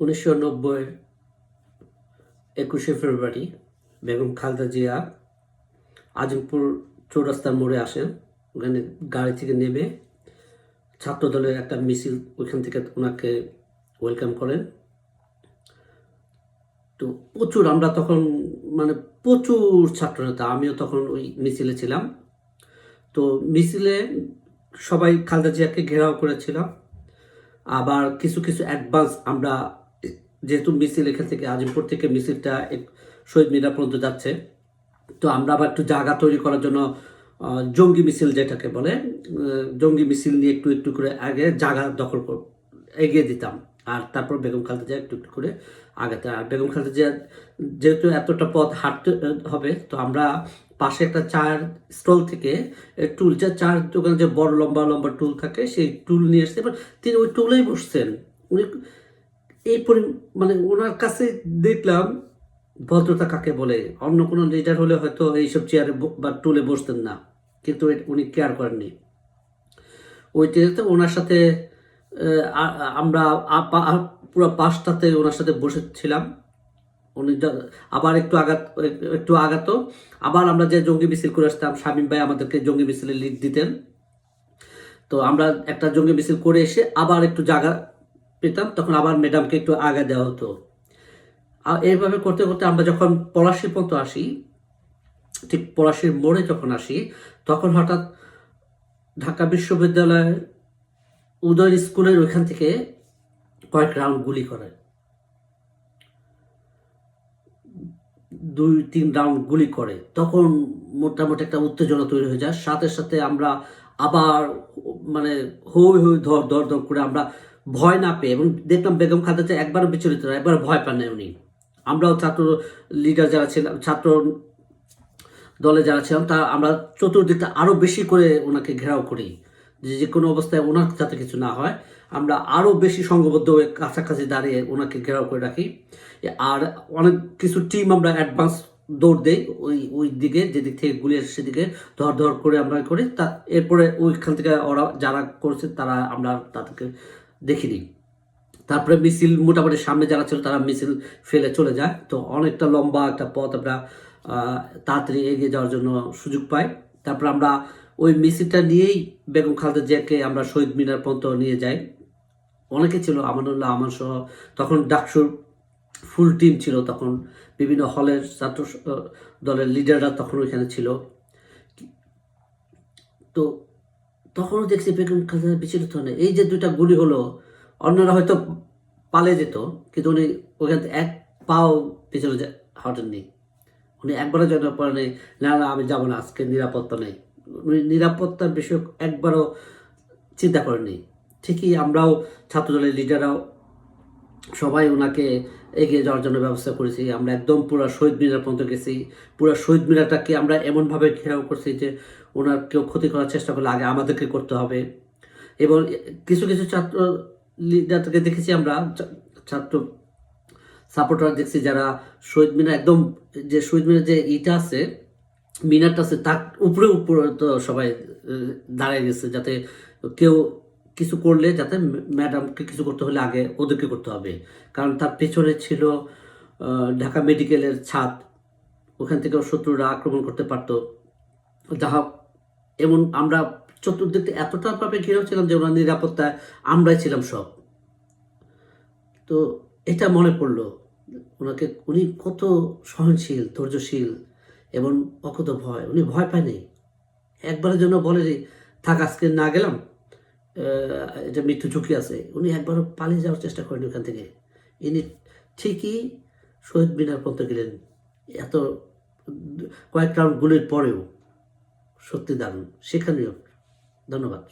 উনিশশো নব্বই একুশে ফেব্রুয়ারি বেগম খালদা জিয়া আজিমপুর চৌরাস্তার মোড়ে আসেন। ওখানে গাড়ি থেকে নেমে ছাত্রদলের একটা মিছিল ওইখান থেকে ওনাকে ওয়েলকাম করেন। তো প্রচুর, আমরা তখন মানে প্রচুর ছাত্র নেতা আমিও তখন ওই মিছিলে ছিলাম। তো মিছিলে সবাই খালদা জিয়াকে ঘেরাও করেছিলাম আবার কিছু কিছু অ্যাডভান্স আমরা যেহেতু মিছিল এখান থেকে আজিমপুর থেকে মিছিলটা শহীদ মিনার পর্যন্ত যাচ্ছে, তো আমরা আবার একটু জায়গা তৈরি করার জন্য জঙ্গি মিছিল যেটাকে বলে জঙ্গি মিছিল নিয়ে একটু একটু করে আগে জায়গা দখল এগিয়ে দিতাম। আর তারপর বেগম খালেদা জিয়া একটু একটু করে আগাতে আর বেগম খালেদা জিয়া যেহেতু এতটা পথ হাঁটতে হবে, তো আমরা পাশে একটা চায়ের স্টল থেকে টুল, যা চার দোকানে যে বড় লম্বা লম্বা টুল থাকে, সেই টুল নিয়ে এবার তিনি ওই টুলেই বসছেন। উনি এই পরি মানে ওনার কাছে দেখলাম, ভদ্রতা কাকে বলে? অন্য কোনো লিডার হলে হয়তো এইসব চেয়ারে বা টুলে বসতেন না। কিন্তু উনি কেয়ার করেননি। ওইটাতে ওনার সাথে আমরা পুরো পাঁচটাতে ওনার সাথে বসেছিলাম। উনি আবার একটু আঘাত একটু আঘাত। আবার আমরা যে জঙ্গি মিছিল করে আসতাম, শামীম ভাই আমাদেরকে জঙ্গি মিছিলে লিড দিতেন। তো আমরা একটা জঙ্গি মিছিল করে এসে আবার একটু জায়গা পেতাম, তখন আবার ম্যাডামকে একটু আগে দেওয়া হতো। আর এইভাবে করতে করতে আমরা যখন পলাশির পর্যন্ত আসি, ঠিক পলাশির মোড়ে যখন আসি, তখন হঠাৎ ঢাকা বিশ্ববিদ্যালয়ের উদয় স্কুলের ওইখান থেকে কয়েক রাউন্ড গুলি করে। দুই, তিন রাউন্ড গুলি করে। তখন মোটামুটি একটা উত্তেজনা তৈরি হয়ে যায়। সাথে সাথে আমরা আবার মানে হই হই ধর ধর ধর করে আমরা ভয় না পেয়ে, এবং দেখলাম বেগম খালেদা একবারও বিচলিত না একবার ভয় পান উনি। আমরাও ছাত্র লিডার যারা ছিলাম, ছাত্র দলে যারা ছিলাম, তা আমরা চতুর্দিকটা আরও বেশি করে ওনাকে ঘেরাও করি, যে যে কোনো অবস্থায় ওনার যাতে কিছু না হয়, আমরা আরও বেশি সংঘবদ্ধ হয়ে কাছাকাছি দাঁড়িয়ে ওনাকে ঘেরাও করে রাখি। আর অনেক কিছু টিম আমরা অ্যাডভান্স দৌড় দেই, ওই ওই দিকে, যেদিক থেকে গুলি আসে সেদিকে ধর ধর করে আমরা করি। তা এরপরে ওইখান থেকে ওরা যারা করছে, তারা আমরা তাদেরকে দেখিনি তারপরে মিছিল মোটামুটি সামনে যারা ছিল তারা মিছিল ফেলে চলে যায়। তো অনেকটা লম্বা একটা পথ আমরা তাড়াতাড়ি এগিয়ে যাওয়ার জন্য সুযোগ পাই। তারপর আমরা ওই মিছিলটা নিয়েই বেগম খালেদা জিয়াকে আমরা শহীদ মিনার পর্যন্ত নিয়ে যাই। অনেকে ছিল, আমানুল্লাহ আমার সহ, তখন ডাকসুর ফুল টিম ছিল, তখন বিভিন্ন হলের ছাত্র দলের লিডাররা তখন ওইখানে ছিল। তো তখনও দেখছি বেগম খালেদা বিচলিত না। এই যে দুটা গুলি হলো, অন্যরা হয়তো পালে যেত, কিন্তু উনি ওইখান থেকে এক পাও পিছনে হটেননি। উনি একবারও যেন পরে নেই, না না, আমি যাব না, আজকে নিরাপত্তা নেই। উনি নিরাপত্তার বিষয় একবারও চিন্তা করেননি। ঠিকই আমরাও ছাত্রদলের লিডাররাও সবাই ওনাকে এগিয়ে যাওয়ার জন্য ব্যবস্থা করেছি। আমরা একদম পুরো শহীদ মিনার পর্যন্ত গেছি। পুরো শহীদ মিনারটাকে আমরা এমনভাবে ঘেরাও করছি যে ওনার কেউ ক্ষতি করার চেষ্টা করলে আগে আমাদেরকে করতে হবে। এবং কিছু কিছু ছাত্র লিডারকে দেখেছি আমরা ছাত্র সাপোর্টার দেখছি যারা শহীদ মিনার একদম যে শহীদ মিনার যে ইটা আছে, মিনারটা আছে, তার উপরে উপরে তো সবাই দাঁড়িয়ে গেছে যাতে কেউ কিছু করলে যাতে ম্যাডামকে কিছু করতে হলে আগে ওদেরকে করতে হবে। কারণ তার পেছনে ছিল ঢাকা মেডিকেলের ছাদ। ওখান থেকেও শত্রুরা আক্রমণ করতে পারতো। হোক, এমন আমরা চতুর্দিক থেকে এতটা ভাবে ঘিরেও ছিলাম যে ওনার নিরাপত্তায় আমরাই ছিলাম সব। তো এটা মনে পড়ল ওনাকে উনি কত সহনশীল ধৈর্যশীল এবং অকত ভয় উনি ভয় পায়নি। একবারের জন্য বলেনি থাক আজকে না গেলাম। এটা মৃত্যু ঝুঁকি আছে, উনি একবারও পালিয়ে যাওয়ার চেষ্টা করেন ওখান থেকে। ইনি ঠিকই শহীদ মিনার পর্যন্ত গেলেন। এত কয়েক রাউন্ড গুলির পরেও সত্যি দারুণ। সেখানেও ধন্যবাদ।